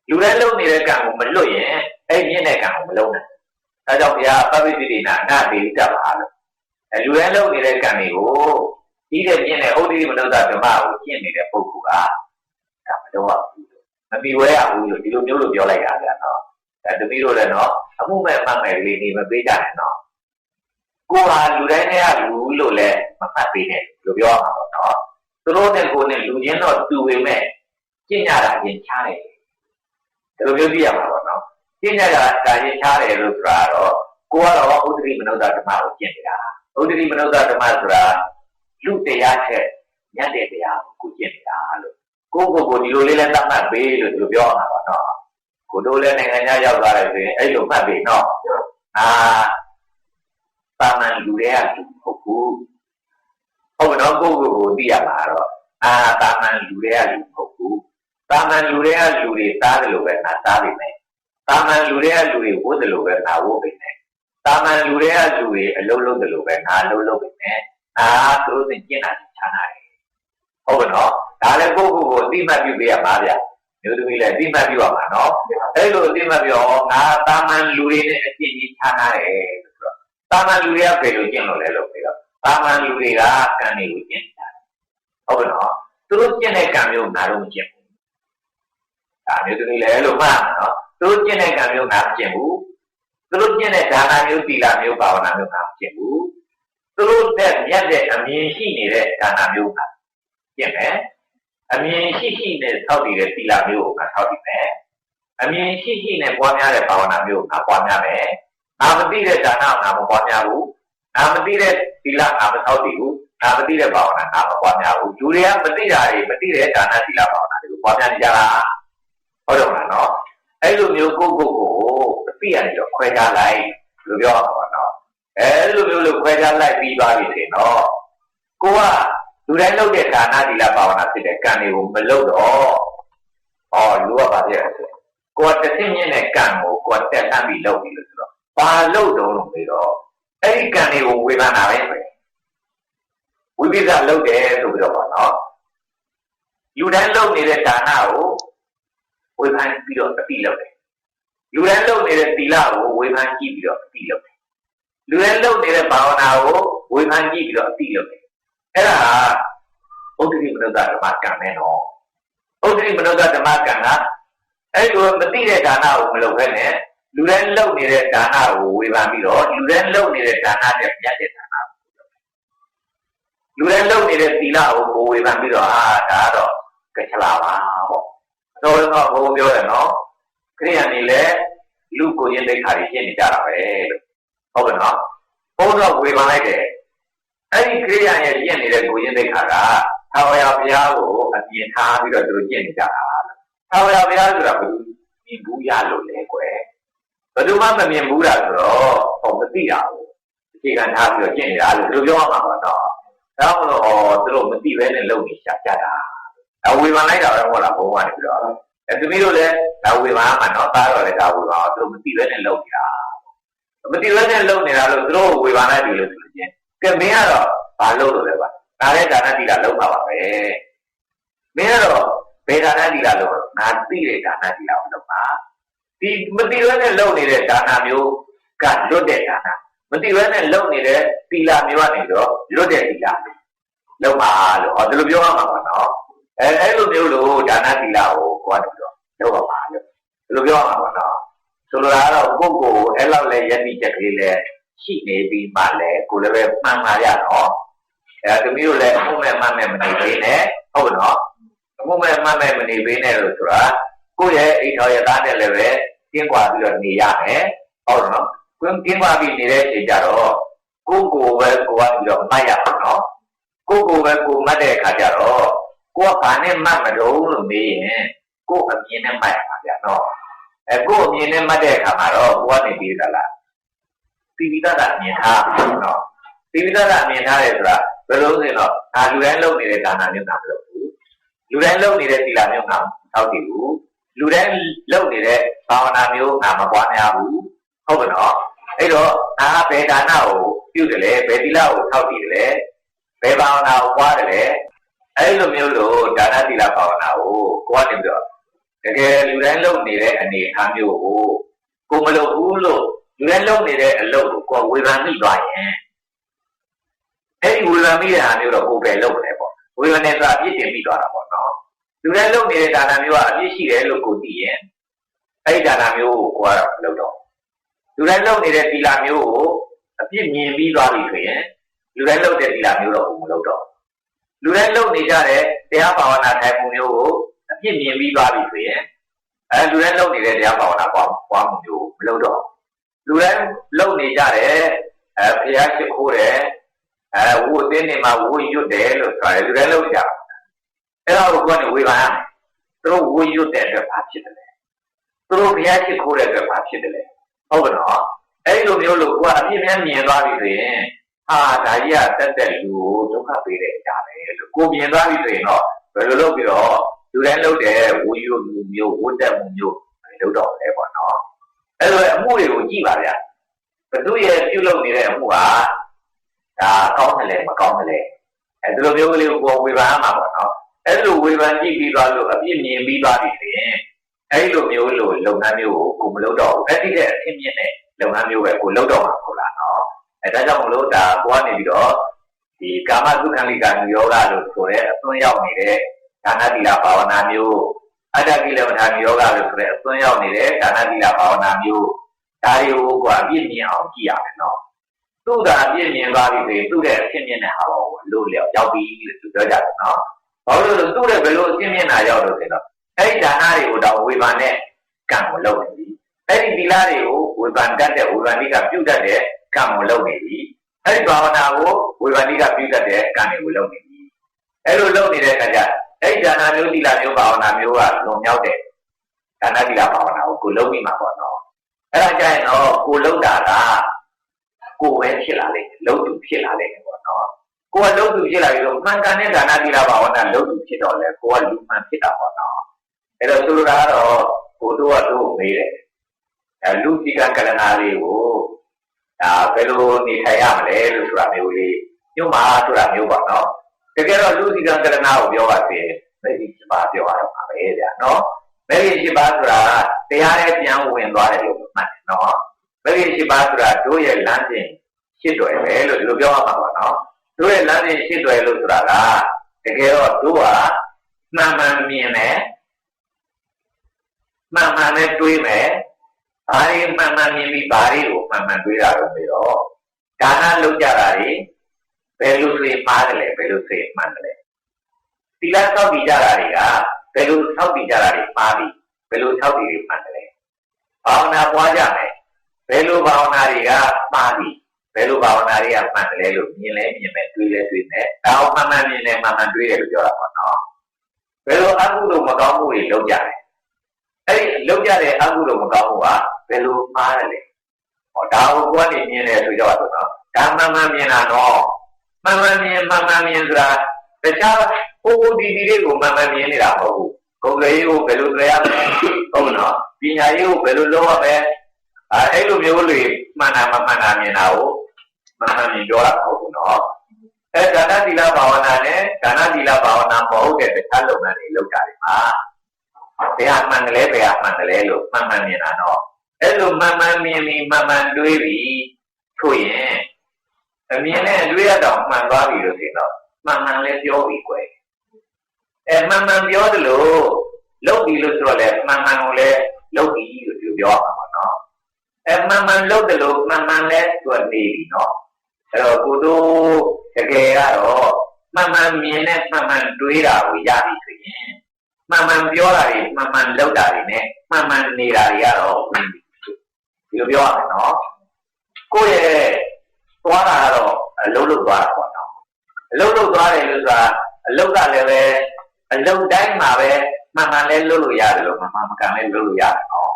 လူတိုင်းလုပ်နေတဲ့ကံကိုမလွတ်ရင်အဲ့မြင့်တဲ့ကံကိုမလုပ်နိုင်အဲကြောင့်ဘုရားပပိတိတိနာအနာဒေဝိတပါလို့အဲလူတိုင်းလုပ်နေတဲ့ကံတွေကိုဒီတဲ့မြင့်တဲ့ဥဒိမနုဿဓမ္မကိုကျင့်နေတဲ့ပုဂ္ဂိုလ်ကဒါမလုပ်ရဘူးမပြီးဝဲရဘူးလို့ဒီလိုမျိုးလို့ပြောလိုက်တာဗျာနော်အဲတပီးတို့လည်းနော်အမှုမဲ့မှတ်မဲ့လေးနေမပေးကြနဲ့နော် ကိုယ်ဟာလူတိုင်းနဲ့ကလူလို့လည်းမမှတ်ပေးနဲ့လို့ပြောရမှာပေါ့နော်သူတို့နဲ့ကိုယ်နဲ့လူချင်းတော့တူပေမဲ့ကျင့်ကြတာရင်ချားတယ်ဒီလိုမျိုးပြရမှာပေါ့နော်ကျင့်ကြတာဒါရင်ချားတယ်လို့ဆိုတာတော့ကိုကတော့ဥဒတိမနုဿဓမ္မကိုကျင့်နေတာဥဒတိမနုဿဓမ္မဆိုတာလူတရားချက်ညတ်တဲ့တရားကိုကျင့်နေတာလို့ကိုကိုကိုဒီလိုလေးလဲသတ်မှတ်ပေးလို့ဒီလိုပြောရမှာပေါ့နော်ကိုတို့လည်းနိုင်ငံခြားရောက်သွားတယ်ဆိုရင်အဲ့လိုမှတ်ပေးနော်အာ တာမန်လူတွေကလူဟုတ်ဘူးဟုတ်တော့ကိုကိုကိုသိရမှာတော့အာတာမန်လူတွေကလူဟုတ်ဘူးတာမန်လူတွေကလူတွေသားတယ်လို့ပဲငါသားနေမယ်တာမန်လူတွေကလူတွေဝတ်တယ်လို့ပဲငါဝတ်နေမယ်တာမန်လူတွေကလူတွေအလုံးလုံးတယ်လို့ပဲငါလုံးလုံးနေမယ်အာသူတို့သိကျင့်တာချားနာတယ်ဟုတ်ကဲ့နော်ဒါလည်းကိုကိုကိုအတိမတ်ပြုပေးရမှာဗျာမျိုးသမီးလည်းအတိမတ်ပြုရမှာနော်အဲ့လိုအတိမတ်ပြုအောင်ငါတာမန်လူတွေနဲ့အကျင့်ကြီးချားနာတယ်ဆို တော့တာမန်လူတွေကဘယ်လိုကျင့်လို့လဲလို့ပြောတာမန်လူတွေကကံတွေကိုကျင့်တာဟုတ်ကဲ့နော်သူတို့ကျင့်တဲ့ကံမျိုးငါတို့မကျင့်ဘူးဒါမျိုးသမီးလည်းအဲ့လိုမှတ်နော်သူတို့ကျင့်တဲ့ကံမျိုးငါမကျင့်ဘူးသူတို့ကျင့်တဲ့ဒါနမျိုးသီလမျိုးဘာဝနာမျိုးငါမကျင့်ဘူးသူတို့တဲ့မြတ်တဲ့အမြင်ရှိနေတဲ့ဒါနမျိုးကကျင့်မယ်အမြင်ရှိရှိနဲ့ထောက်တည်တဲ့သီလမျိုးကိုငါထောက်တည်မယ်အမြင်ရှိရှိနဲ့ပွားများတဲ့ဘာဝနာမျိုးကိုငါပွားများမယ် ငါမသိတဲ့ဒါနငါမပွားများဘူးငါမသိတဲ့သီလငါမထောက်တည်ဘူးငါမသိတဲ့ဘာဝနာငါမပွားများဘူးလူတွေကမသိတာတွေမသိတဲ့ဒါနသီလဘာဝနာတွေကိုပွားများနေကြတာဟုတ်တယ်မလားနော်အဲ့လိုမျိုးကိုကိုကိုအသိရတယ်တော့ခွဲခြားလိုက်လို့ပြောရမှာပါနော်အဲ့လိုမျိုးလို့ခွဲခြားလိုက်ပြီးပါပြီဆိုရင်တော့ကိုကလူတိုင်းလုပ်တဲ့ဒါနသီလဘာဝနာဖြစ်တဲ့ကံတွေကိုမလုပ်တော့ဟောလူကဘာဖြစ်လဲဆိုကိုကတစ်သိမြင့်တဲ့ကံကိုကိုကတက်တမ်းပြီးလုပ်ပြီးလို့ဆိုတော့ ဘာလုပ်တော့လို့ပြီးတော့အဲ့ဒီကံတွေကိုဝေဖန်တာပဲပဲဝိပိဿလုပ်တယ်ဆိုပြီးတော့ပါနော်လူတိုင်းလုပ်နေတဲ့ဒါနကိုဝေဖန်ပြီးတော့အတိလုပ်တယ်လူတိုင်းလုပ်နေတဲ့သီလကိုဝေဖန်ကြည့်ပြီးတော့အတိလုပ်တယ်လူတိုင်းလုပ်နေတဲ့ဘာဝနာကိုဝေဖန်ကြည့်ပြီးတော့အတိလုပ်တယ်အဲ့ဒါဥဒ္ဓိမနုဿဓမ္မကံပဲနော်ဥဒ္ဓိမနုဿဓမ္မကံကအဲ့လိုမသိတဲ့ဒါနကိုမလုပ်ဘဲနဲ့ လူတိုင်းလုပ်နေတဲ့ဒါနကိုဝေဖန်ပြီးတော့လူတိုင်းလုပ်နေတဲ့ဒါနတဲ့မြတ်တဲ့ဒါနလူတိုင်းလုပ်နေတဲ့သီလကိုဝေဖန်ပြီးတော့အာဒါကတော့ကချလာပါပေါ့တော့တော့ဘုံပြောတယ်နော်ခရိယန်နေလေလူကိုရင်သိခါကြီးရှင်းနေကြတာပဲလို့ဟုတ်ကဲ့နော်ဘုံတော့ဝေဖန်လိုက်တယ်အဲ့ဒီခရိယန်ရဲ့ကျင့်နေတဲ့ကိုရင်သိခါကသာဝရဘုရားကိုအပြင်ထားပြီးတော့သူတို့ကျင့်နေကြတာသာဝရဘုရားဆိုတာဘယ်လိုမြင်ဘူးရလို့လဲကွယ် ဘယ်သူမှမမြင်ဘူးတာဆိုတော့ဟောမသိတာဘူးအခြေခံထားပြီးတော့ကျင့်နေတာလို့သူတို့ပြောမှာပါတော့ဒါမှမဟုတ်ဩသူတို့မသိဘဲနဲ့လုပ်နေရှာကြတာအဝေဖန်လိုက်တာပဲဟုတ်လားဘုံကနေပြီးတော့အဲသူတို့လည်းဒါဝေဖန်မှာနော်သားတော်လည်းဒါဝေဖန်သူတို့မသိဘဲနဲ့လုပ်နေတာမသိဘဲနဲ့လုပ်နေတာလို့သူတို့ဝေဖန်လိုက်ပြီလို့ဆိုရင်ကဲမင်းကတော့ဘာလုပ်လို့လဲပါဒါလည်းဒါနတိလာလုပ်ပါပါပဲမင်းကတော့ဘယ်ဒါနတိလာလုပ်တော့ငါသိတဲ့ဒါနတိလာကိုလုပ်ပါ ဒီမသိဘဲနဲ့လုပ်နေတဲ့ဒါနမျိုးကလွတ်တဲ့ဒါနမသိဘဲနဲ့လုပ်နေတဲ့တိလာမျိုးကနေတော့လွတ်တဲ့တိလာလုပ်ပါလို့ဟောဒီလိုပြောရမှာပါနော်အဲအဲ့လိုမျိုးလို့ဒါနသီလကိုကိုယ်ကတော့လုပ်ပါပါလို့ဒီလိုပြောရမှာပါနော်ဆိုလိုတာကတော့ကိုယ့်ကိုယ်အဲ့လောက်လဲယက်တိချက်ကလေးလဲရှိနေပြီးမှလည်းကိုယ်လည်းပဲမှန်ပါရတော့အဲသမီးတို့လည်းအမှုမဲ့မှမဲ့မနေသေးနဲ့ဟုတ်နော်အမှုမဲ့မှမဲ့မနေသေးနဲ့လို့ဆိုတာကိုယ့်ရဲ့အိမ်တော်ရဲ့သားနဲ့လည်းပဲ ကျင်းကွာပြီးတော့နေရမယ်ဟုတ်နော်ကိုယ်ကျင်းကွာပြီးနေတဲ့အချိန်ကျတော့ကိုယ့်ကိုယ်ပဲကိုယ်ကပြီးတော့မှတ်ရအောင်နော်ကိုယ့်ကိုယ်ပဲကိုယ်မှတ်တဲ့အခါကျတော့ကိုယ်ကဘာနဲ့မှတ်မတော့လို့မေးရင်ကိုယ်အမြင်နဲ့မှတ်ရမှာဗျာနော်အဲကိုယ်အမြင်နဲ့မှတ်တဲ့အခါမှာတော့ကိုယ်ကနေပြီးတော့လားပိပိတတာမြင်ထားနော်ပိပိတတာမြင်ထားတယ်ဆိုတာဘယ်လိုဆိုရင်တော့ဒါလူတိုင်းလုပ်နေတဲ့ဒါနာမျိုးကမလုပ်ဘူးလူတိုင်းလုပ်နေတဲ့သီလမျိုးကထောက်တည်ဘူး လူတိုင်းလုပ်နေတဲ့ဘာဝနာမျိုးကမပွားများဘူးဟုတ်ကဲ့နော်အဲ့တော့ဒါကဘယ်ဒါနာကိုပြုတယ်လဲဘယ်သီလကိုထောက်တည်တယ်လဲဘယ်ဘာဝနာကိုပွားတယ်လဲအဲ့လိုမျိုးလို့ဒါနသီလဘာဝနာကိုကိုကနေပြီးတော့တကယ်လူတိုင်းလုပ်နေတဲ့အနေအထားမျိုးကိုကိုမလုပ်ဘူးလို့လူတိုင်းလုပ်နေတဲ့အလုပ်ကိုကိုဝေဖန်မိသွားရင်အဲ့ဒီဝေဖန်မိတဲ့ဟာမျိုးတော့ကိုပဲလုပ်တယ်ပေါ့ဝေဖန်နေဆိုတာအပြစ်တင်ပြီးသွားတာပေါ့နော် လူတိုင်းလုပ်နေတဲ့ဒါနမျိုးကအပြစ်ရှိတယ်လို့ကိုသိရင်အဲ့ဒီဒါနမျိုးကိုကိုကတော့လုပ်တော့လူတိုင်းလုပ်နေတဲ့သီလမျိုးကိုအပြစ်မြင်ပြီးသွားပြီဆိုရင်လူတိုင်းလုပ်တဲ့သီလမျိုးတော့ကိုမလုပ်တော့လူတိုင်းလုပ်နေကြတဲ့တရားဘာဝနာထိုင်မှုမျိုးကိုအပြစ်မြင်ပြီးသွားပြီဆိုရင်အဲလူတိုင်းလုပ်နေတဲ့တရားဘာဝနာပွားပွားမှုမျိုးမလုပ်တော့လူတိုင်းလုပ်နေကြတဲ့အဲဘုရားရှိခိုးတယ်အဲဝိုသင်းနေမှာဝိုရွတ်တယ်လို့ဆိုတယ်လူတိုင်းလုပ်ကြ အဲ့ဒါကိုကနေဝေဖန်ရမယ်သူတို့ဝိုရွတ်တဲ့အတွက်ဘာဖြစ်တယ်လဲသူတို့ဘုရားရှိခိုးတဲ့အတွက်ဘာဖြစ်တယ်လဲဟုတ်ကဲ့နော်အဲ့လိုမျိုးလို့ကိုကအပြည့်များမြင်သွားပြီဆိုရင်ဟာဒါကြီးကတက်တက်လူကိုဒုက္ခပေးတဲ့အရာပဲလို့ကိုမြင်သွားပြီဆိုရင်တော့ဘယ်လိုလုပ်ပြီးတော့လူတိုင်းလုပ်တဲ့ဝိရွတ်လူမျိုးဝတ်တက်မှုမျိုးလုပ်တော့လဲပေါ့နော်အဲ့လိုအမှုတွေကိုကြည့်ပါဗျာဘသူရဲ့ပြုလုပ်နေတဲ့အမှုဟာဒါကောင်းတယ်လေမကောင်းတယ်လေအဲဒီလိုမျိုးကလေးကိုဝေဖန်ရမှာပေါ့နော် အဲ့လိုဝေဖန်ကြည့်ပြီးသွားလို့အပြစ်မြင်ပြီးသွားပြီဆိုရင်အဲ့လိုမျိုးလို့လုပ်ငန်းမျိုးကိုကိုမလုပ်တော့ဘူးအဲ့ဒီတဲ့အဖြစ်မြင်တဲ့လုပ်ငန်းမျိုးပဲကိုလုပ်တော့မှာဟုတ်လားနော်အဲဒါကြောင့်မလို့ဒါကိုကနေပြီးတော့ဒီကာမသုခန္လိကာယောဂလို့ဆိုတဲ့အသွင်ရောက်နေတဲ့ဒါနတိလဘာဝနာမျိုးအတ္တကိလမထာယောဂလို့ဆိုတဲ့အသွင်ရောက်နေတဲ့ဒါနတိလဘာဝနာမျိုးဒါတွေကိုကိုအပြည့်မြင်အောင်ကြည့်ရမယ်နော်သူ့သာအပြည့်မြင်သွားပြီဆိုရင်သူ့တဲ့အဖြစ်မြင်တဲ့ဟာကိုလို့လျောက်ရောက်ပြီလို့သူပြောကြတယ်နော် ဘာလို့လဲသူ့ရဲ့ဘယ်လိုအဖြစ်မြင်တာရောက်လို့ဆိုတော့အဲ့ဒီဒါနတွေကိုတော့ဝေဖန်တဲ့ကံကိုလုပ်နေပြီအဲ့ဒီသီလတွေကိုဝေဖန်တတ်တဲ့ဝေဖန်တိကပြုတ်တတ်တဲ့ကံကိုလုပ်နေပြီအဲ့ဒီဘာဝနာကိုဝေဖန်တိကပြုတ်တတ်တဲ့ကံတွေကိုလုပ်နေပြီအဲ့လိုလုပ်နေတဲ့အခါကျအဲ့ဒီဒါနမျိုးသီလမျိုးဘာဝနာမျိုးကလွန်မြောက်တဲ့ဒါနသီလဘာဝနာကိုကိုလုပ်ပြီးမှာပေါ့နော်အဲ့ဒါကြရင်တော့ကိုလုပ်တာကကိုပဲဖြစ်လာလိမ့်မယ်လုပ်သူဖြစ်လာလိမ့်မယ်ပေါ့နော် ကိုကလုပ်သူဖြစ်လာပြီးတော့မှန်ကန်တဲ့ဒါနသီလဘာဝနာလုပ်သူဖြစ်တော့လေကိုကလူမှန်ဖြစ်တာပေါ့နော်အဲ့တော့ဆိုလိုတာကတော့ကိုတို့ကတို့မေးတယ်အဲလူတိကကလနာလေးကိုဒါဘယ်လိုနေထိုင်ရမလဲလို့ဆိုတာမျိုးလေးညွှန်မှာဆိုတာမျိုးပေါ့နော်တကယ်တော့လူတိကကလနာကိုပြောပါစေမသိချပါပြောရတော့ပါပဲဗျာနော်မဂ္ဂင်7ပါးဆိုတာတရားရဲ့ပြန်ဝင်သွားတယ်လို့မှတ်တယ်နော်မဂ္ဂင်7ပါးဆိုတာတို့ရဲ့လမ်းစဉ်ရှစ်တွယ်ပဲလို့ဒီလိုပြောရမှာပါနော် တို့ရဲ့လမ်းစဉ်ရှစ်တွယ်လို့ဆိုတာကတကယ်တော့တို့ကမှန်မှန်မြင်တယ်မှန်မှန်နဲ့တွေးမယ်ဘာတွေမှန်မှန်မြင်ပြီးဘာတွေကိုမှန်မှန်တွေးတာလို့ပြီးတော့ဒါနလုပ်ကြတာတွေဘယ်လိုဆိုရင်မှားတယ်လဲဘယ်လိုဆိုရင်မှန်တယ်လဲသီလစောင့်တည်ကြတာတွေကဘယ်လိုစောင့်တည်ကြတာတွေမှားပြီဘယ်လိုစောင့်တည်တွေမှန်တယ်လဲဘာဝနာပွားကြမယ်ဘယ်လိုဘာဝနာတွေကမှားပြီ ဘယ်လိုဘာဝနာတွေကမှန်တယ်လို့မြင်လဲမြင်မယ်တွေးလဲတွေးမယ်ဒါအောင်မှန်မှန်မြင်လဲမှန်မှန်တွေးတယ်လို့ပြောတာပေါ့နော်ဘယ်လိုအကုသိုလ်မကောင်းမှုတွေလုပ်ကြလဲအဲ့ဒီလုပ်ကြတဲ့အကုသိုလ်မကောင်းမှုကဘယ်လိုမှားတယ်လဲဟောဒါကိုကိုယ်ကနေမြင်တယ်ဆိုကြပါတော့နော်ဒါမှန်မှန်မြင်တာတော့မှန်မှန်မြင်မှန်မှန်မြင်ဆိုတာတခြားဟိုဟိုဒီဒီလေးကိုမှန်မှန်မြင်နေတာမဟုတ်ဘူးကိုယ်လေးကိုဘယ်လိုကြရမလဲဟုတ်နော်ပညာရေးကိုဘယ်လိုလုပ်ရမလဲအဲအဲ့လိုမျိုးတွေမှန်တာမမှန်တာမြင်တာကို မှန်မှန်မြင်ပြောတာမဟုတ်ဘူးနော်အဲဒါနသီလဘာဝနာနဲ့ဒါနသီလဘာဝနာမဟုတ်တဲ့တခြားလုပ်ငန်းတွေလုပ်ကြတယ်မှာဘယ်ဟာမှန်တယ်လဲဘယ်ဟာမှန်တယ်လဲလို့မှန်မှန်မြင်တာတော့အဲ့လိုမှန်မှန်မြင်ပြီးမှန်မှန်တွေးပြီးဆိုရင်အမြင်နဲ့အတွေးရတော့မှန်သွားပြီလို့ဆိုတော့မှန်မှန်လည်းပြောပြီးကွယ်အဲမှန်မှန်ပြောတယ်လို့လုပ်ပြီလို့ဆိုတော့လေမှန်မှန်ကိုလည်းလုပ်ပြီလို့ပြောရမှာပေါ့နော်အဲမှန်မှန်လုပ်တယ်လို့မှန်မှန်လည်းသူကနေပြီနော် အဲ့တော့ကိုတို့တကယ်ကတော့မှန်မှန်မြင်နဲ့မှန်မှန်တွေးတာကိုရပြီဆိုရင်မှန်မှန်ပြောတာတွေမှန်မှန်လုပ်တာတွေနဲ့မှန်မှန်နေတာတွေကတော့ဝင်ပြီဒီလိုပြောရမယ်နော်ကိုယ့်ရဲ့သွားတာကတော့အလုံးလုံးသွားတာပေါ့နော်အလုံးလုံးသွားတယ်လို့ဆိုတာအလုံးကလည်းပဲအလုံးတိုင်းမှာပဲမှန်မှန်လဲလုပ်လို့ရတယ်လို့မှန်မှန်မကန်လဲလုပ်လို့ရတယ်နော်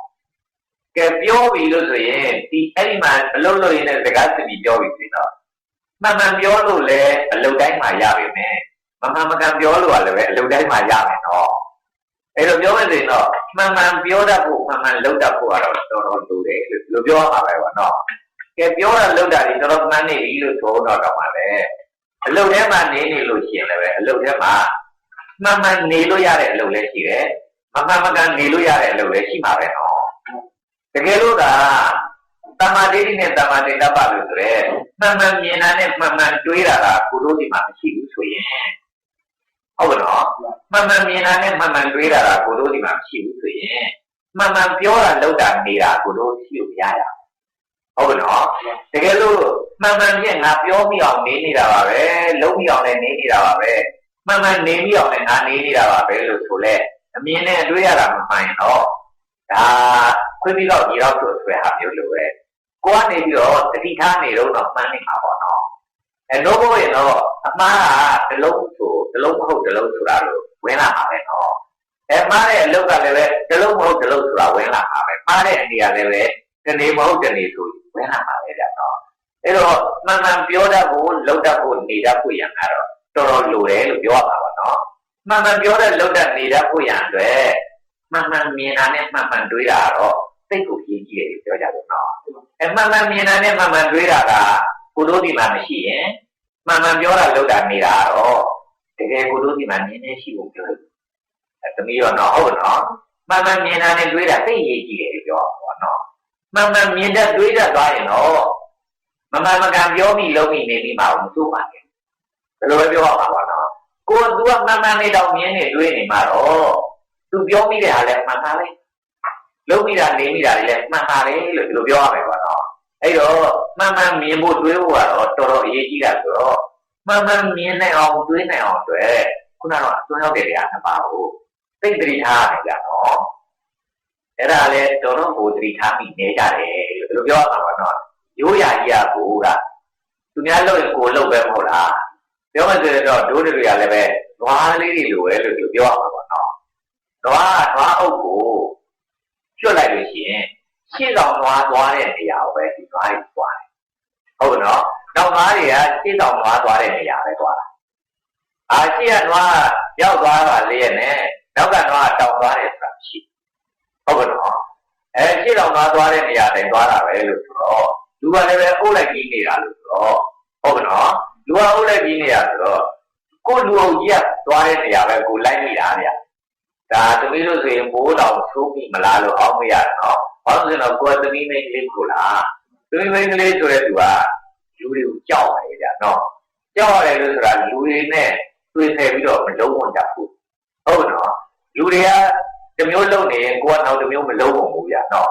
ကဲပြောပြီလို့ဆိုရင်ဒီအဲ့ဒီမှာအလုံးလုံးရင်းနဲ့စကားစစ်ပြီးပြောပြီဆိုတော့ မှန်မှန်ပြောလို့လည်းအလုံးတိုင်းမှာရပါမယ်မမှန်မကန်ပြောလို့ကလည်းပဲအလုံးတိုင်းမှာရမယ်နော်အဲ့လိုပြောမယ်ဆိုရင်တော့မှန်မှန်ပြောတတ်ဖို့မှန်မှန်လုပ်တတ်ဖို့ကတော့တော်တော်လိုတယ်လို့ပြောရမှာပဲပေါ့နော်ကဲပြောတာလုပ်တာတွေတော်တော်မှန်နေပြီလို့ဆိုတော့တော့ပါလေအလုပ်ထဲမှာနေနေလို့ရှိရင်လည်းပဲအလုပ်ထဲမှာမှန်မှန်နေလို့ရတဲ့အလုပ်လည်းရှိတယ်မမှန်မကန်နေလို့ရတဲ့အလုပ်လည်းရှိမှာပဲနော်တကယ်လို့က တမာတိတိနဲ့တမာတိတပ္ပလို့ဆိုရဲမှန်မှန်မြင်တာနဲ့မှန်မှန်တွေးတာကကိုတို့ဒီမှာမရှိဘူးဆိုရင်ဟုတ်ကဲ့နော်မှန်မှန်မြင်တာနဲ့မှန်မှန်တွေးတာကကိုတို့ဒီမှာမရှိဘူးဆိုရင်မှန်မှန်ပြောတာလုပ်တာနေတာကိုတို့ရှိလို့မရရဟုတ်ကဲ့နော်တကယ်လို့မှန်မှန်ဖြင့်ငါပြောမိအောင်နေနေတာပါပဲလုံးမိအောင်လည်းနေနေတာပါပဲမှန်မှန်နေမိအောင်လည်းငါနေနေတာပါပဲလို့ဆိုလဲအမြင်နဲ့တွေးရတာမမှန်တော့ဒါခွင့်ပြီးတော့ဒီတော့ဆိုဆွဲဟာမျိုးလိုပဲ ကိုကနေပြီးတော့တတိထားနေတော့တော့မှန်းနေမှာပေါ့နော်အဲတော့ဘို့ရင်တော့အမှားကတလုံးဆိုတလုံးမဟုတ်တလုံးဆိုတာလို့ဝင်လာမှာပဲနော်အဲမှားတဲ့အလုပ်ကလည်းပဲတလုံးမဟုတ်တလုံးဆိုတာဝင်လာမှာပဲမှားတဲ့အနေကလည်းပဲတနေ့မဟုတ်တနေ့ဆိုဝင်လာမှာပဲကြတော့အဲတော့မှန်မှန်ပြောတတ်ဖို့လုပ်တတ်ဖို့နေတတ်ဖို့ရံကတော့တော်တော်လိုတယ်လို့ပြောရမှာပါနော်မှန်မှန်ပြောတတ်လုပ်တတ်နေတတ်ဖို့ရံအတွက်မှန်မှန်မြင်တာနဲ့မှန်မှန်တွေးတာတော့ စိတ်ကိုပြင်းကြည့်တယ်ပြောကြတယ်နော်အဲမှန်မှန်မြင်တာနဲ့မှန်မှန်တွေးတာကကိုတို့ဒီမှာမရှိရင်မှန်မှန်ပြောတာလုပ်တာနေတာတော့တကယ်ကိုတို့ဒီမှာမြင်နေရှိဖို့ပြောတယ်အဲသမီးရောနော်ဟုတ်နော်မှန်မှန်မြင်တာနဲ့တွေးတာသိရေးကြည့်တယ်ပြောပါတော့မှန်မှန်မြင်တတ်တွေးတတ်သွားရင်တော့မမှန်မကန်ပြောမိလုံးမိနေပြီးမှမစိုးပါနဲ့ဘယ်လိုပဲပြောရမှာပါနော်ကိုက तू ကမှန်မှန်လေးတော့မြင်နေတွေးနေမှာတော့ तू ပြောမိတဲ့ဟာလည်းမှန်ပါလေ လုံးမိတာနေမိတာတွေလည်းမှန်ပါလေလို့ဒီလိုပြောရမယ်ပေါ့နော်အဲ့တော့မှန်မှန်မြင်ဖို့တွေးဖို့ကတော့တော်တော်အရေးကြီးတာဆိုတော့မှန်မှန်မြင်နိုင်အောင်တွေးနိုင်အောင်အတွက်ခုနကတော့သွန်းရောက်တဲ့နေရာနှစ်ပါးကိုသိတိထားရတယ်ကြတော့အဲ့ဒါလည်းတော်တော်ကိုသတိထားမိနေကြတယ်လို့ဒီလိုပြောရမှာပေါ့နော်ရိုးရာကြီးကကိုကသူများလို့ရင်ကိုလို့ပဲမဟုတ်လားပြောမှဆိုတော့ဒိုးတွေကလည်းပဲနွားလေးတွေလိုပဲလို့ပြောရမှာပေါ့နော်နွားနွားအုပ်ကို ကျွတ်လိုက်လို့ရှိရင်ရှေ့ဆောင်နွားသွားတဲ့နေရာကိုပဲဒီနွားကြီးသွားတယ်ဟုတ်ကဲ့နော်နောက်နွားတွေကရှေ့ဆောင်နွားသွားတဲ့နေရာပဲသွားတာအာရှေ့ကနွားရောက်သွားတာလေးရဲ့နဲ့နောက်ကနွားတောင်သွားတယ်ဆိုတာရှိဟုတ်ကဲ့နော်အဲရှေ့ဆောင်နွားသွားတဲ့နေရာတိုင်းသွားတာပဲလို့ဆိုတော့လူကလည်းပဲအုပ်လိုက်ကြီးနေတာလို့ဆိုတော့ဟုတ်ကဲ့နော်လူကအုပ်လိုက်ကြီးနေတာဆိုတော့ကိုလူအောင်ကြီးကသွားတဲ့နေရာပဲကိုလိုက်နေတာဗျ ဒါသမီးလို့ဆိုရင်ဘိုးတော်သိုးပြီမလားလို့အောင်းမရတော့ဘာလို့လဲဆိုတော့ကိုယ်သမီးမိန်းကလေးကိုလားသမီးမိန်းကလေးဆိုတဲ့သူကလူတွေကိုကြောက်တယ်ဗျနော်ကြောက်ရတယ်လို့ဆိုတာလူတွေနဲ့တွေ့ဖယ်ပြီးတော့မလုံးဝကြဘူးဟုတ်နော်လူတွေကတစ်မျိုးလုံနေရင်ကိုကနောက်တစ်မျိုးမလုံးဝဘူးဗျနော်